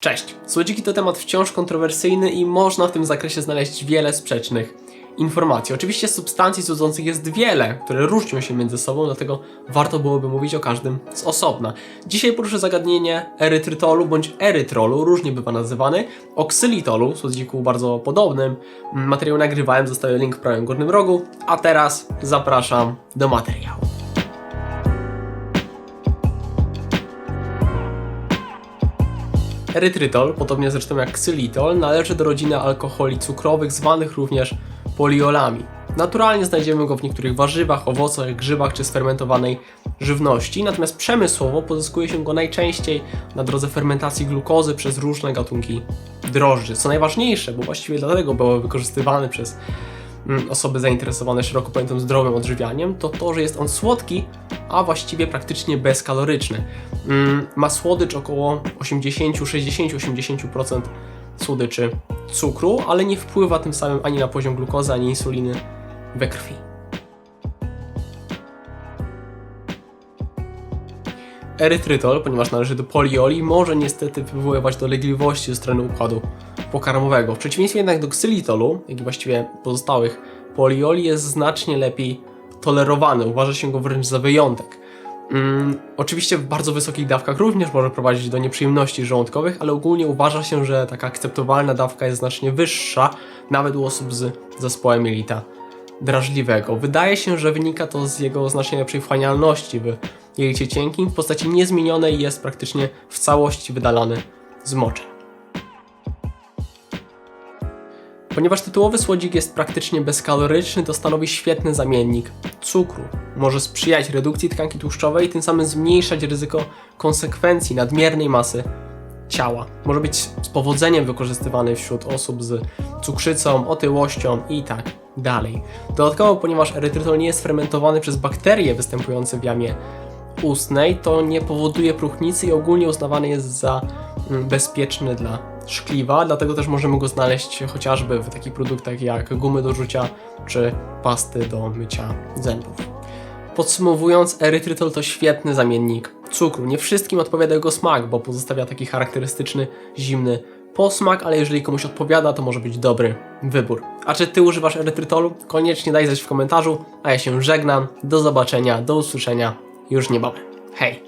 Cześć! Słodziki to temat wciąż kontrowersyjny i można w tym zakresie znaleźć wiele sprzecznych informacji. Oczywiście substancji słodzących jest wiele, które różnią się między sobą, dlatego warto byłoby mówić o każdym z osobna. Dzisiaj poruszę zagadnienie erytrytolu bądź erytrolu, różnie bywa nazywany, oksylitolu, słodziku bardzo podobnym. Materiał nagrywałem, zostaje link w prawym górnym rogu, a teraz zapraszam do materiału. Erytrytol, podobnie zresztą jak ksylitol, należy do rodziny alkoholi cukrowych, zwanych również poliolami. Naturalnie znajdziemy go w niektórych warzywach, owocach, grzybach czy sfermentowanej żywności, natomiast przemysłowo pozyskuje się go najczęściej na drodze fermentacji glukozy przez różne gatunki drożdży. Co najważniejsze, bo właściwie dlatego był wykorzystywany przez osoby zainteresowane szeroko pojętym zdrowym odżywianiem, to to, że jest on słodki, a właściwie praktycznie bezkaloryczny. Mm, Ma słodycz około 80, 60, 80% słodyczy cukru, ale nie wpływa tym samym ani na poziom glukozy, ani insuliny we krwi. Erytrytol, ponieważ należy do polioli, może niestety wywoływać dolegliwości ze strony układu pokarmowego. W przeciwieństwie jednak do ksylitolu, jak i właściwie pozostałych polioli, jest znacznie lepiej tolerowany. Uważa się go wręcz za wyjątek. Mm, oczywiście w bardzo wysokich dawkach również może prowadzić do nieprzyjemności żołądkowych, ale ogólnie uważa się, że taka akceptowalna dawka jest znacznie wyższa, nawet u osób z zespołem jelita drażliwego. Wydaje się, że wynika to z jego znacznie lepszej wchłanialności w jelicie cienkim, w postaci niezmienionej jest praktycznie w całości wydalany z moczem. Ponieważ tytułowy słodzik jest praktycznie bezkaloryczny, to stanowi świetny zamiennik cukru. Może sprzyjać redukcji tkanki tłuszczowej i tym samym zmniejszać ryzyko konsekwencji nadmiernej masy ciała. Może być z powodzeniem wykorzystywany wśród osób z cukrzycą, otyłością i tak dalej. Dodatkowo, ponieważ erytrytol nie jest fermentowany przez bakterie występujące w jamie ustnej, to nie powoduje próchnicy i ogólnie uznawany jest za bezpieczny dla szkliwa, dlatego też możemy go znaleźć chociażby w takich produktach jak gumy do rzucia czy pasty do mycia zębów. Podsumowując, erytrytol to świetny zamiennik cukru. Nie wszystkim odpowiada jego smak, bo pozostawia taki charakterystyczny, zimny posmak, ale jeżeli komuś odpowiada, to może być dobry wybór. A czy ty używasz erytrytolu? Koniecznie daj znać w komentarzu, a ja się żegnam. Do zobaczenia, do usłyszenia już niebawem. Hej!